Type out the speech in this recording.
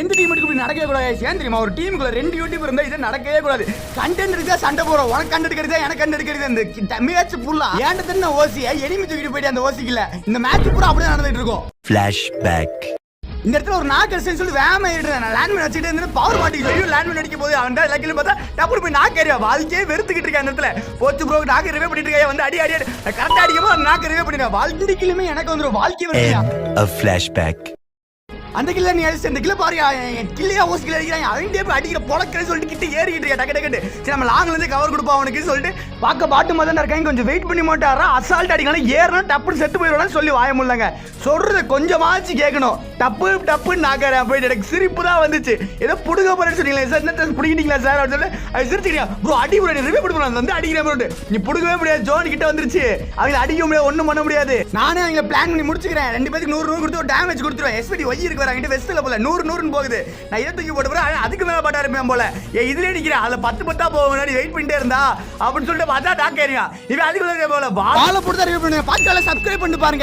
எந்த டீம் இப்படி நடக்கவே கூடாது? ஏன் தெரியுமா ஒரு டீமுக்குள்ள ரெண்டு யூடியூப் இருந்தா இது நடக்கவே கூடாது. கண்டென்ட் இருக்கா சண்டை போறோம் உனக்கு கண்டென்ட் கிடைச்சா எனக்கு கண்டென்ட் கிடைக்குது இந்த மேட்ச் ஃபுல்லா ஏன்ட தெரிஞ்ச ஓசி எனிமி தூக்கிட்டு போயிட்டு அந்த ஓசிக்கல இந்த மேட்ச் பூரா அப்படியே நடந்துட்டு இருக்கும். Flashback. இந்த இடத்துல ஒரு நாக்கு அடிச்சுன்னு சொல்லி வேம ஏறிடுறேன். நான் லேண்ட்மேன் வச்சுட்டு இருந்து பவர் மாட்டிக்கு சொல்லி லேண்ட்மேன் அடிக்கும் போது அவன் தான் லக்கில பார்த்தா டப்புனு போய் நாக்கு ஏறியா வாழ்க்கையே வெறுத்துக்கிட்டு இருக்கேன் அந்த இடத்துல. போச்சு ப்ரோ நாக்கு ரிவே பண்ணிட்டு இருக்கேன் வந்து அடி அடி கரெக்டா அடிக்கும் போது நாக்கு ரிவே பண்ணிடுறேன் வாழ்க்கையிலுமே எனக்கு வந்துடும் வாழ்க்கை End of flashback. அந்த கிள்ள நீ அடிச்சு இந்த கில்ல பாரு கில்லையா ஓசி கிள்ள அடிக்கிறான். அவன்டே போய் அடிக்கிற பொழக்கிறேன் சொல்லிட்டு கிட்ட ஏறிக்கிட்டு இருக்கா டக்கு டக்கு சரி நம்ம லாங்ல இருந்து கவர் கொடுப்போம் அவனுக்கு சொல்லிட்டு பார்க்க பாட்டு மாதிரி இருக்காங்க கொஞ்சம் வெயிட் பண்ணி மாட்டாரா அசால்ட் அடிக்கலாம் ஏறணும் டப்புன்னு செத்து போயிடுவான்னு சொல்லி வாய முடியலங்க சொல்றது கொஞ்சமாச்சு கேட்கணும். டப்பு டப்புன்னு நாக்கிறேன். போயிட்டு எனக்கு சிரிப்பு தான் வந்துச்சு. ஏதோ புடுங்க போறேன்னு சொன்னீங்களே சார் என்ன பிடிக்கிட்டீங்களா சார் அப்படின்னு சொல்லி அது சிரிச்சுக்கிறியா ப்ரோ அடி விட ரிவே பண்ண. வந்து அடிக்கிறேன் bro. நீ புடுங்கவே முடியாது ஜோன் கிட்ட வந்துருச்சு. அவங்க அடிக்க முடியாது ஒன்றும் பண்ண முடியாது. நானே அவங்க பிளான் பண்ணி முடிச்சுக்கிறேன். ரெண்டு பேருக்கு நூறு நூறு கொடுத்து ஒரு டேமேஜ் கொடுத்துருவேன். எஸ்பிடி ஒய் இருக்கு வராங்க வெஸ்ட்ல போல நூறு நூறுன்னு போகுது. நான் இதை தூக்கி போட்டு போறேன் அதுக்கு மேல பாட்டா இருப்பேன் போல. ஏ இதுல நிக்கிறேன் அதுல பத்து பத்தா போக முன்னாடி வெயிட் பண்ணிட்டே இருந்தா அப்படின்னு சொல்லிட்டு பார்த்தா டாக் இவன் அதுக்கு போல பால போட்டு தான் பண்ணுங்க சப்ஸ்கிரைப் பண்ணி பாருங்க.